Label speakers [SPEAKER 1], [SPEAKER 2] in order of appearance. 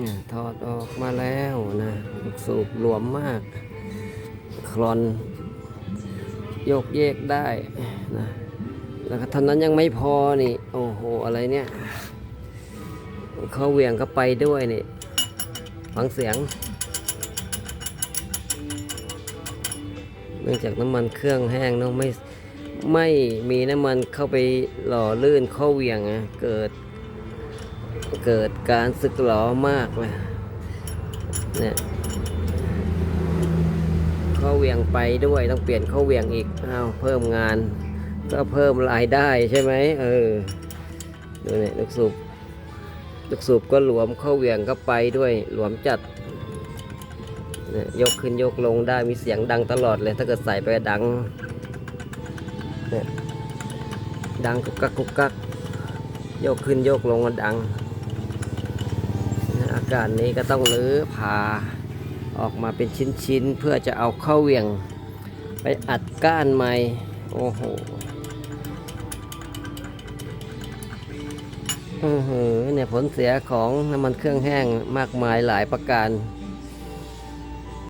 [SPEAKER 1] เนี่ยถอดออกมาแล้วนะลูกสูบหลวมมาก คลอนโยกเยกได้นะแล้วก็เท่านั้นยังไม่พอนี่ โอ้โห อะไรเนี่ยเขาเหวี่ยงเข้าไปด้วยนี่ ฟังเสียง เนื่องจากน้ำมันเครื่องแห้งเนอะไม่ไม่มีน้ำมันเข้าไปหล่อลื่นเข้าเวี่ยงอะเกิด เกิดการสึกหรอมากเลยเนี่ยข้าเหวียงไปด้วยต้องเปลี่ยนข้าเหวียงอีกอ้าวเพิ่มงาน ก็เพิ่มรายได้ใช่ไหมเออดูเนี่ยลูกสูบลูกสูบก็หลวมข้าเหวียงก็ไปด้วยหลวมจัดเนี่ยยกขึ้นยกลงได้มีเสียงดังตลอดเลย ถ้าเกิดใส่ไปดังเนี่ยดังกุกกักกุกกักยกขึ้นยกลงก็ดัง การนี้ก็ต้องรื้อผ่าออกมาเป็นชิ้นๆ เพื่อจะเอาเข้าเหวี่ยงไปอัดก้านใหม่ โอ้โหอือหือเนี่ยผลเสียของน้ำมันเครื่องแห้งมากมายหลายประการ